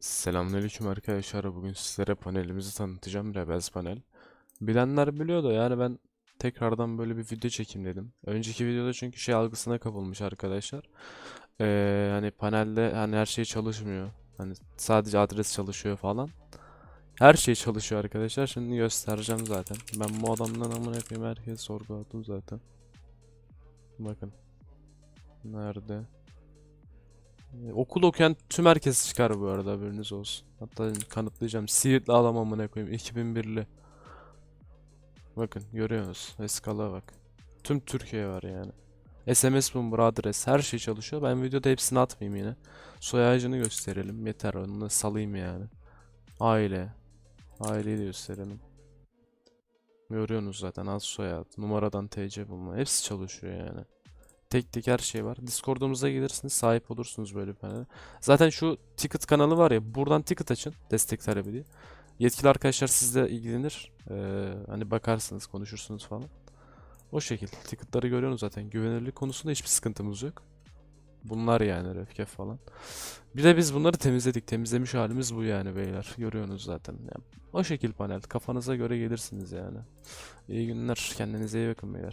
Selamünaleyküm arkadaşlar. Bugün sizlere panelimizi tanıtacağım. Rebels panel. Bilenler biliyor da yani ben tekrardan böyle bir video çekeyim dedim. Önceki videoda çünkü şey algısına kapılmış arkadaşlar. Ee, hani panelde hani her şey çalışmıyor. Hani sadece adres çalışıyor falan. Her şey çalışıyor arkadaşlar. Şimdi göstereceğim zaten. Ben bu adamdan amına koyayım herkes sorguladım zaten. Bakın. Nerede? Okul okuyan tüm herkes çıkar bu arada haberiniz olsun. Hatta kanıtlayacağım. Siirtli adam amına koyayım 2001'li. Bakın görüyorsunuz. Eskala bak. Tüm Türkiye var yani. SMS Boomer adres her şey çalışıyor. Ben videoda hepsini atmayayım yine. Soy ağacını gösterelim. Yeter onu salayım yani. Aile. Aileyi de gösterelim. Görüyorsunuz zaten az soyad. Numaradan TC bulma. Hepsi çalışıyor yani. Tek tek her şey var. Discord'umuza gelirsiniz. Sahip olursunuz böyle bir panele. Zaten şu ticket kanalı var ya. Buradan ticket açın. Destek talebi diye. Yetkili arkadaşlar sizle ilgilenir. Ee, hani bakarsınız, konuşursunuz falan. O şekil. Ticket'ları görüyorsunuz zaten. Güvenilirlik konusunda hiçbir sıkıntımız yok. Bunlar yani refkef falan. Bir de biz bunları temizledik. Temizlemiş halimiz bu yani beyler. Görüyorsunuz zaten. Yani o şekil panel. Kafanıza göre gelirsiniz yani. İyi günler. Kendinize iyi bakın beyler.